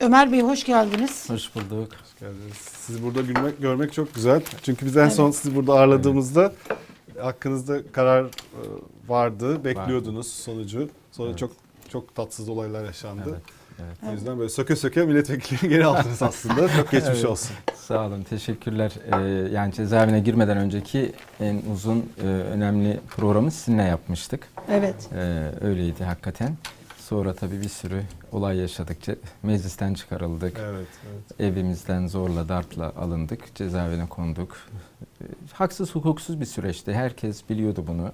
Ömer Bey hoş geldiniz. Hoş bulduk. geldiniz. Sizi burada görmek, görmek çok güzel. Çünkü biz en son sizi burada ağırladığımızda hakkınızda karar e, vardı. Bekliyordunuz sonucu. Sonra Evet. çok çok tatsız olaylar yaşandı. Evet. Evet. O yüzden böyle söke söke milletvekili geri aldınız aslında. Çok geçmiş Evet. olsun. Sağ olun. Teşekkürler. Ee, yani cezaevine girmeden önceki en uzun e, önemli programı sizinle yapmıştık. Evet. Ee, öyleydi hakikaten. Sonra tabii bir sürü olay yaşadık. Ce- Meclisten çıkarıldık. Evet, evet. Evimizden zorla dartla alındık. Cezaevine konduk. Ee, Haksız hukuksuz bir süreçti. Herkes biliyordu bunu.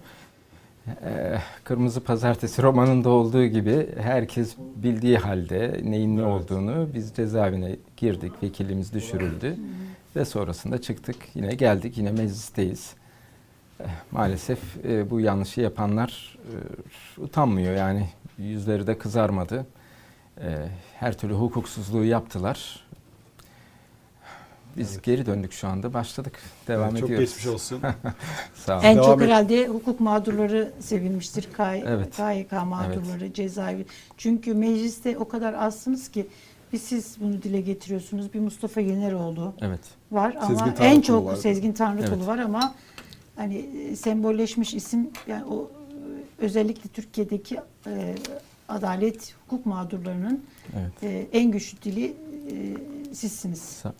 Ee, Kırmızı Pazartesi romanında olduğu gibi herkes bildiği halde neyin ne Evet. olduğunu biz cezaevine girdik. Vekilimiz düşürüldü. Ve sonrasında çıktık. Yine geldik. Yine meclisteyiz. Eh, Maalesef e, bu yanlışı yapanlar e, utanmıyor yani yüzleri de kızarmadı. E, her türlü hukuksuzluğu yaptılar. Biz Evet. geri döndük şu anda başladık. Devam Evet, çok ediyoruz. geçmiş olsun. Sağ olun. En Devam çok et. herhalde hukuk mağdurları sevilmiştir. K Evet. KYK mağdurları, cezaevi. Çünkü mecliste o kadar azsınız ki bir siz bunu dile getiriyorsunuz. Bir Mustafa Yeneroğlu Evet. var ama en çok var. Sezgin Tanrıkulu Evet. var ama hani e, sembolleşmiş isim yani o özellikle Türkiye'deki e, adalet hukuk mağdurlarının Evet. e, en güçlü dili e, sizsiniz. Sağ,